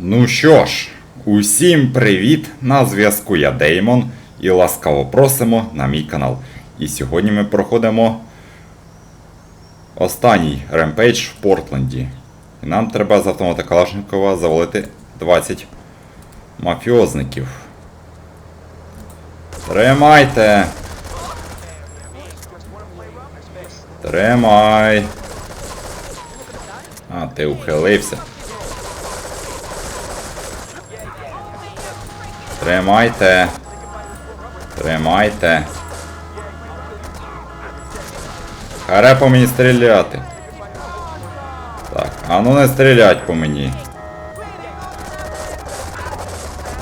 Ну що ж, усім привіт! На зв'язку я Деймон і ласкаво просимо на мій канал. І сьогодні ми проходимо останній ремпейдж в Портленді. І нам треба з автомата Калашникова завалити 20 мафіозників. Тримайте! Тримай! А, ти ухилився. Тримайте. Тримайте. Харе по мені стріляти. Так, а ну не стрілять по мені.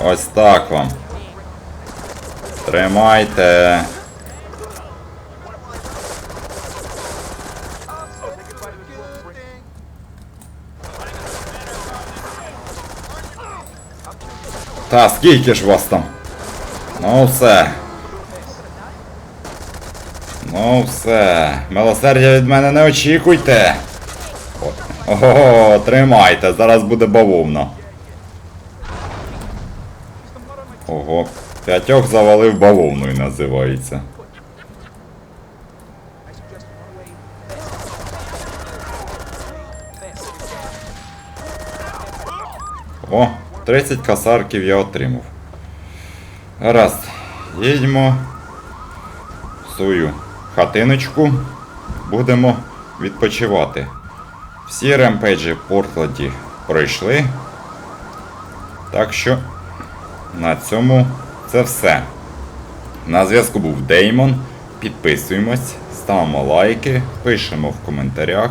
Ось так вам. Тримайте. Та скільки ж вас там? Ну все. Ну все. Милосердя від мене не очікуйте. Ого, тримайте, зараз буде бавовна. Ого, п'ятьох завалив бавовною називається. О, 30 касарків я отримав. Гаразд, їдьмо в свою хатиночку. Будемо відпочивати. Всі ремпейджі в Портленді пройшли. Так що на цьому це все. На зв'язку був Деймон. Підписуємось, ставимо лайки, пишемо в коментарях.